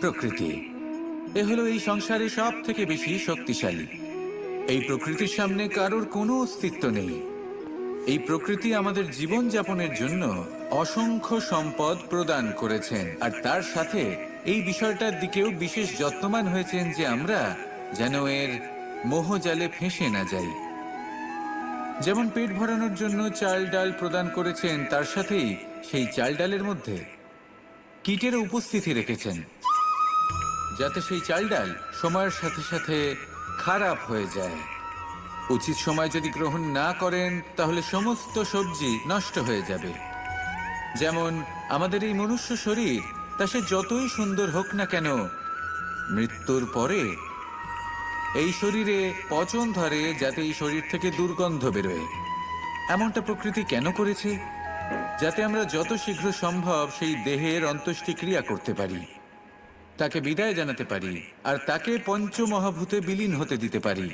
প্রকৃতি। এ হলো এই সংসারে সব থেকে বেশি শক্তিশালী। এই প্রকৃতির সামনে কারোর কোনো অস্তিত্ব নেই। এই প্রকৃতি আমাদের জীবন যাপনের জন্য অসংখ্য সম্পদ প্রদান করেছেন। আর তার সাথে এই বিষয়টার দিকেও বিশেষ যত্নবান হয়েছেন যে আমরা যেন এর মোহজালে ফেঁসে না যাই। যেমন পেট ভরানোর জন্য চাল ডাল প্রদান করেছেন, তার সাথেই সেই চাল ডালের মধ্যে কীটের উপস্থিতি রেখেছেন। যাতে সেই চাল ডাল সময়ের সাথে সাথে খারাপ হয়ে যায়। উচিত সময় যদি গ্রহণ না করেন, তাহলে সমস্ত সবজি নষ্ট হয়ে যাবে। যেমন আমাদের এই মনুষ্য শরীর, তা সে যতই সুন্দর হোক না কেন, মৃত্যুর পরে এই শরীরে পচন ধরে যাতে এই শরীর থেকে দুর্গন্ধ বেরোয়। এমনটা প্রকৃতি কেন করেছে? যাতে আমরা যত শীঘ্র সম্ভব সেই দেহের অন্ত্যেষ্টিক্রিয়া করতে পারি। তাকে বিদায় জানাতে পারি আর তাকে পঞ্চমহাভূতে বিলীন হতে দিতে পারি।